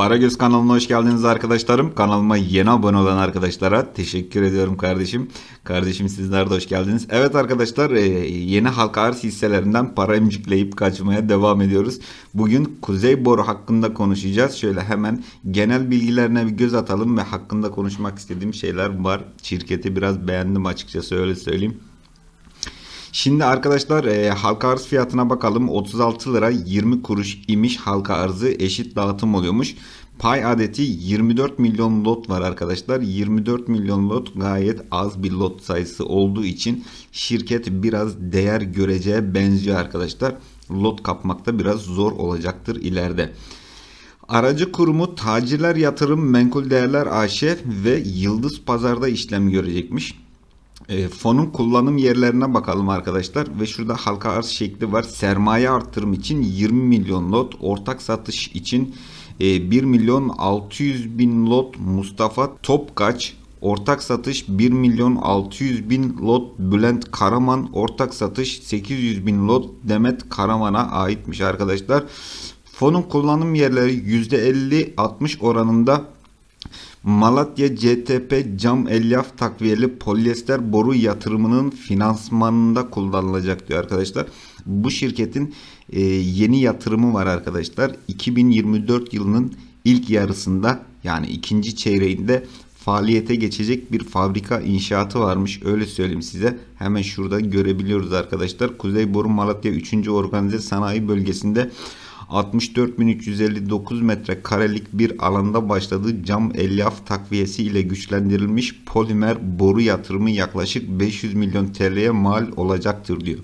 Paragöz kanalına hoş geldiniz arkadaşlarım. Kanalıma yeni abone olan arkadaşlara teşekkür ediyorum kardeşim. Kardeşim sizler de hoş geldiniz. Evet arkadaşlar e, yeni halka arz hisselerinden para emcikleyip kaçmaya devam ediyoruz. Bugün Kuzey Boru hakkında konuşacağız. Şöyle hemen genel bilgilerine bir göz atalım ve hakkında konuşmak istediğim şeyler var. Şirketi biraz beğendim açıkçası öyle söyleyeyim. Şimdi arkadaşlar e, halka arz fiyatına bakalım. 36 lira 20 kuruş imiş halka arzı eşit dağıtım oluyormuş. Pay adeti 24 milyon lot var arkadaşlar. 24 milyon lot gayet az bir lot sayısı olduğu için şirket biraz değer göreceğe benziyor arkadaşlar. Lot kapmakta biraz zor olacaktır ileride. Aracı kurumu Tacirler Yatırım Menkul Değerler AŞ ve Yıldız Pazar'da işlem görecekmiş. E, fonun kullanım yerlerine bakalım arkadaşlar ve şurada halka arz şekli var. Sermaye arttırım için 20 milyon lot, ortak satış için e, 1 milyon 600 bin lot Mustafa Topkaç, ortak satış 1 milyon 600 bin lot Bülent Karaman, ortak satış 800 bin lot Demet Karaman'a aitmiş arkadaşlar. Fonun kullanım yerleri %50-60 oranında Malatya CTP cam elyaf takviyeli polyester boru yatırımının finansmanında kullanılacak diyor arkadaşlar. Bu şirketin e, yeni yatırımı var arkadaşlar. 2024 yılının ilk yarısında yani ikinci çeyreğinde faaliyete geçecek bir fabrika inşaatı varmış. Öyle söyleyeyim size. Hemen şurada görebiliyoruz arkadaşlar. Kuzey Boru Malatya 3. Organize Sanayi Bölgesi'nde 64.359 metrekarelik bir alanda başladığı cam elyaf takviyesi ile güçlendirilmiş polimer boru yatırımı yaklaşık 500 milyon TL'ye mal olacaktır diyor.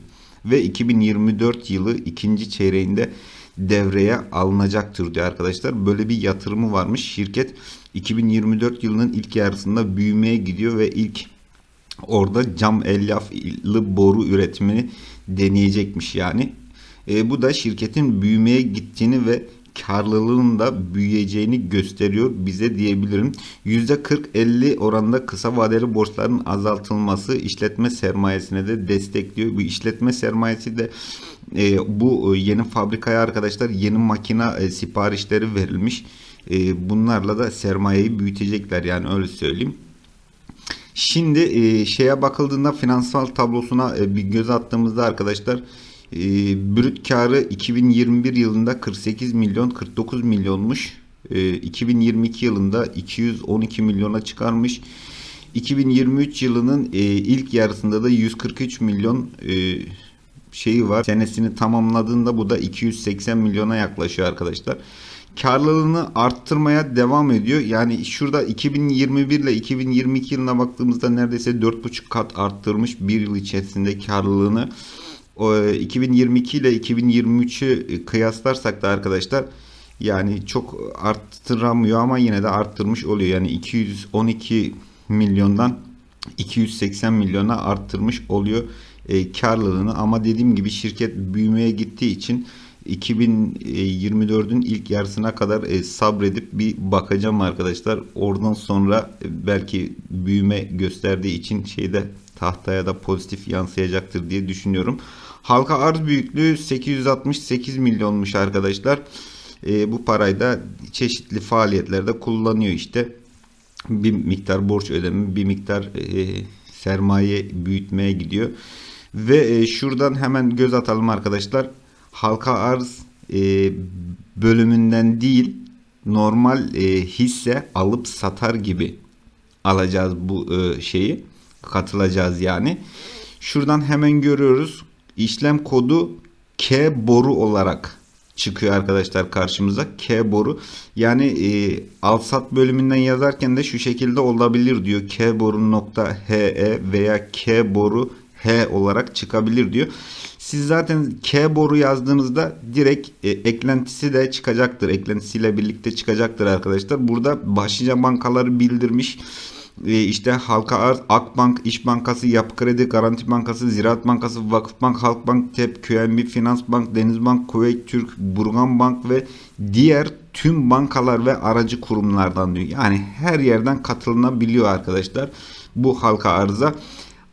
Ve 2024 yılı ikinci çeyreğinde devreye alınacaktır diyor arkadaşlar. Böyle bir yatırımı varmış. Şirket 2024 yılının ilk yarısında büyümeye gidiyor ve ilk orada cam elyaflı boru üretimini deneyecekmiş yani. E, bu da şirketin büyümeye gittiğini ve karlılığın da büyüyeceğini gösteriyor bize diyebilirim. %40-50 oranında kısa vadeli borçların azaltılması işletme sermayesine de destekliyor. Bu işletme sermayesi de e, bu yeni fabrikaya arkadaşlar yeni makina e, siparişleri verilmiş. E, bunlarla da sermayeyi büyütecekler yani öyle söyleyeyim. Şimdi e, şeye bakıldığında finansal tablosuna e, bir göz attığımızda arkadaşlar e, brüt karı 2021 yılında 48 milyon 49 milyonmuş. E, 2022 yılında 212 milyona çıkarmış. 2023 yılının e, ilk yarısında da 143 milyon e, şeyi var. Senesini tamamladığında bu da 280 milyona yaklaşıyor arkadaşlar. Karlılığını arttırmaya devam ediyor. Yani şurada 2021 ile 2022 yılına baktığımızda neredeyse 4,5 kat arttırmış bir yıl içerisinde karlılığını. 2022 ile 2023'ü kıyaslarsak da arkadaşlar yani çok arttıramıyor ama yine de arttırmış oluyor. Yani 212 milyondan 280 milyona arttırmış oluyor e, karlılığını ama dediğim gibi şirket büyümeye gittiği için 2024'ün ilk yarısına kadar e, sabredip bir bakacağım arkadaşlar. Oradan sonra e, belki büyüme gösterdiği için şeyde tahtaya da pozitif yansıyacaktır diye düşünüyorum. Halka arz büyüklüğü 868 milyonmuş arkadaşlar. E, bu parayı da çeşitli faaliyetlerde kullanıyor işte. Bir miktar borç ödeme, bir miktar e, sermaye büyütmeye gidiyor. Ve e, şuradan hemen göz atalım arkadaşlar. Halka arz e, bölümünden değil normal e, hisse alıp satar gibi alacağız bu e, şeyi. Katılacağız yani. Şuradan hemen görüyoruz. İşlem kodu K boru olarak çıkıyor arkadaşlar karşımıza. K boru. Yani e, alsat bölümünden yazarken de şu şekilde olabilir diyor. K boru nokta HE veya K boru H olarak çıkabilir diyor. Siz zaten K boru yazdığınızda direkt e, eklentisi de çıkacaktır. Eklentisiyle birlikte çıkacaktır arkadaşlar. Burada başlıca bankaları bildirmiş. İşte Halka Arz, Akbank, İş Bankası, Yapı Kredi, Garanti Bankası, Ziraat Bankası, Vakıfbank, Halkbank, TEP, QNB, Finans Bank, Denizbank, Kuveyt Türk, Burgan Bank ve diğer tüm bankalar ve aracı kurumlardan diyor. Yani her yerden katılınabiliyor arkadaşlar bu halka arıza.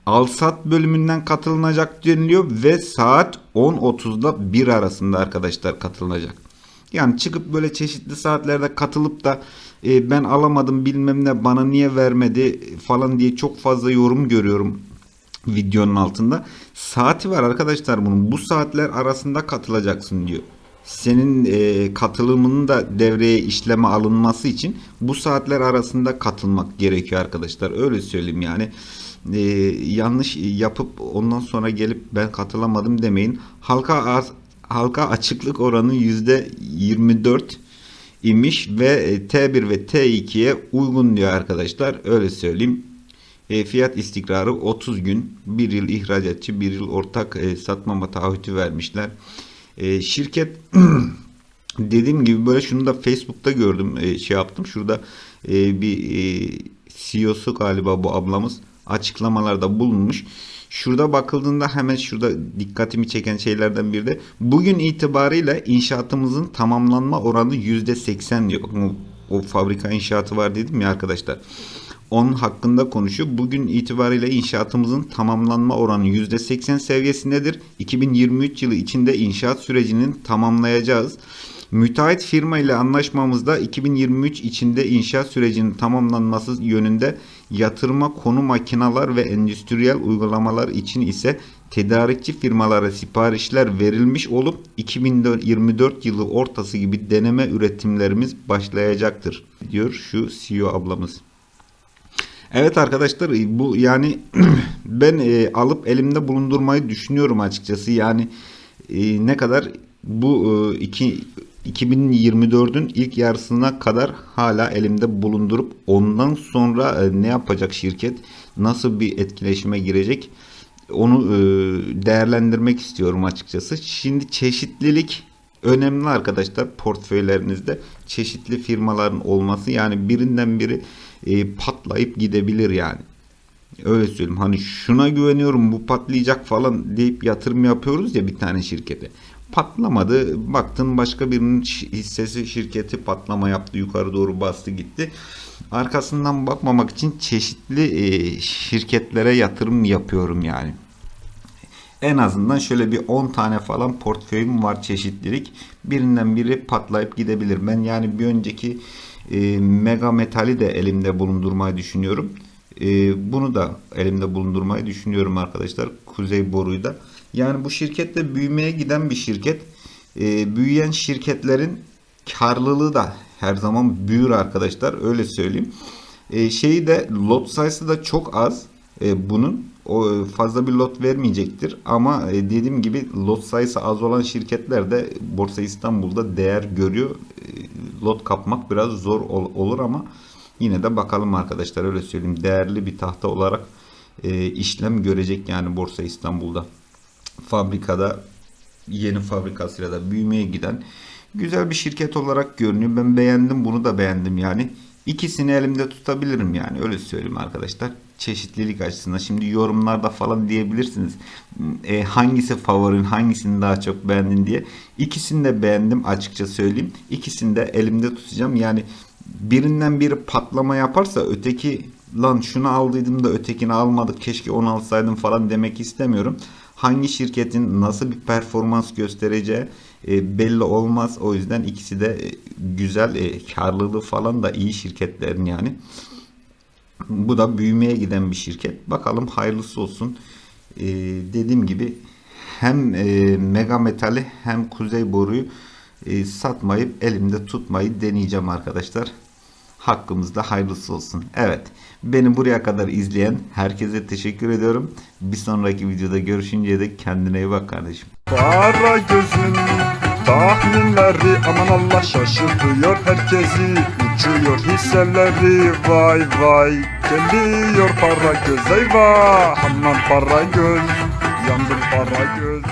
Alsat bölümünden katılınacak deniliyor ve saat 10.30'da 1 arasında arkadaşlar katılınacak. Yani çıkıp böyle çeşitli saatlerde katılıp da e, ben alamadım bilmem ne bana niye vermedi falan diye çok fazla yorum görüyorum videonun altında. Saati var arkadaşlar bunun. Bu saatler arasında katılacaksın diyor. Senin e, katılımının da devreye işleme alınması için bu saatler arasında katılmak gerekiyor arkadaşlar. Öyle söyleyeyim yani. E, yanlış yapıp ondan sonra gelip ben katılamadım demeyin. Halka halka açıklık oranı yüzde 24 imiş ve e, T1 ve T2'ye uygun diyor arkadaşlar. Öyle söyleyeyim. E, fiyat istikrarı 30 gün, 1 yıl ihracatçı, 1 yıl ortak e, satmama taahhütü vermişler. E, şirket dediğim gibi böyle şunu da Facebook'ta gördüm, e, şey yaptım. Şurada e, bir e, CEO'su galiba bu ablamız açıklamalarda bulunmuş. Şurada bakıldığında hemen şurada dikkatimi çeken şeylerden biri de bugün itibarıyla inşaatımızın tamamlanma oranı %80 diyor. O, o fabrika inşaatı var dedim ya arkadaşlar onun hakkında konuşuyor. Bugün itibariyle inşaatımızın tamamlanma oranı %80 seviyesindedir. 2023 yılı içinde inşaat sürecinin tamamlayacağız. Müteahhit firma ile anlaşmamızda 2023 içinde inşaat sürecinin tamamlanması yönünde yatırma konu makinalar ve endüstriyel uygulamalar için ise tedarikçi firmalara siparişler verilmiş olup 2024 yılı ortası gibi deneme üretimlerimiz başlayacaktır diyor şu CEO ablamız. Evet arkadaşlar bu yani ben e, alıp elimde bulundurmayı düşünüyorum açıkçası. Yani e, ne kadar bu e, iki 2024'ün ilk yarısına kadar hala elimde bulundurup ondan sonra e, ne yapacak şirket? Nasıl bir etkileşime girecek? Onu e, değerlendirmek istiyorum açıkçası. Şimdi çeşitlilik önemli arkadaşlar portföylerinizde çeşitli firmaların olması yani birinden biri e, patlayıp gidebilir yani. Öyle söyleyeyim. Hani şuna güveniyorum bu patlayacak falan deyip yatırım yapıyoruz ya bir tane şirkete. Patlamadı. Baktın başka birinin hissesi şirketi patlama yaptı. Yukarı doğru bastı gitti. Arkasından bakmamak için çeşitli e, şirketlere yatırım yapıyorum yani. En azından şöyle bir 10 tane falan portföyüm var çeşitlilik. Birinden biri patlayıp gidebilir. Ben yani bir önceki e, mega metali de elimde bulundurmayı düşünüyorum. E, bunu da elimde bulundurmayı düşünüyorum arkadaşlar. Kuzey boruyu da. Yani bu şirket de büyümeye giden bir şirket. E, büyüyen şirketlerin karlılığı da her zaman büyür arkadaşlar. Öyle söyleyeyim. E, şeyi de lot sayısı da çok az. E, bunun o fazla bir lot vermeyecektir. Ama e, dediğim gibi lot sayısı az olan şirketler de Borsa İstanbul'da değer görüyor. Lot kapmak biraz zor ol, olur ama yine de bakalım arkadaşlar öyle söyleyeyim. Değerli bir tahta olarak e, işlem görecek yani Borsa İstanbul'da. Fabrikada yeni fabrikasıyla da büyümeye giden güzel bir şirket olarak görünüyor. Ben beğendim bunu da beğendim yani. İkisini elimde tutabilirim yani öyle söyleyeyim arkadaşlar. Çeşitlilik açısından. Şimdi yorumlarda falan diyebilirsiniz. E, hangisi favorin, hangisini daha çok beğendin diye. İkisini de beğendim açıkça söyleyeyim. İkisini de elimde tutacağım. Yani birinden biri patlama yaparsa öteki lan şunu aldıydım da ötekini almadık keşke onu alsaydım falan demek istemiyorum. Hangi şirketin nasıl bir performans göstereceği e, belli olmaz. O yüzden ikisi de e, güzel e, karlılığı falan da iyi şirketlerin yani. Bu da büyümeye giden bir şirket. Bakalım hayırlısı olsun. Dediğim gibi hem mega metali hem kuzey boruyu satmayıp elimde tutmayı deneyeceğim arkadaşlar. Hakkımızda hayırlısı olsun. Evet. Beni buraya kadar izleyen herkese teşekkür ediyorum. Bir sonraki videoda görüşünceye dek kendine iyi bak kardeşim. Para gözün tahminleri aman Allah şaşırtıyor herkesi Uçuyor hisseleri vay vay Geliyor para göz eyvah aman para göz Yandım para göz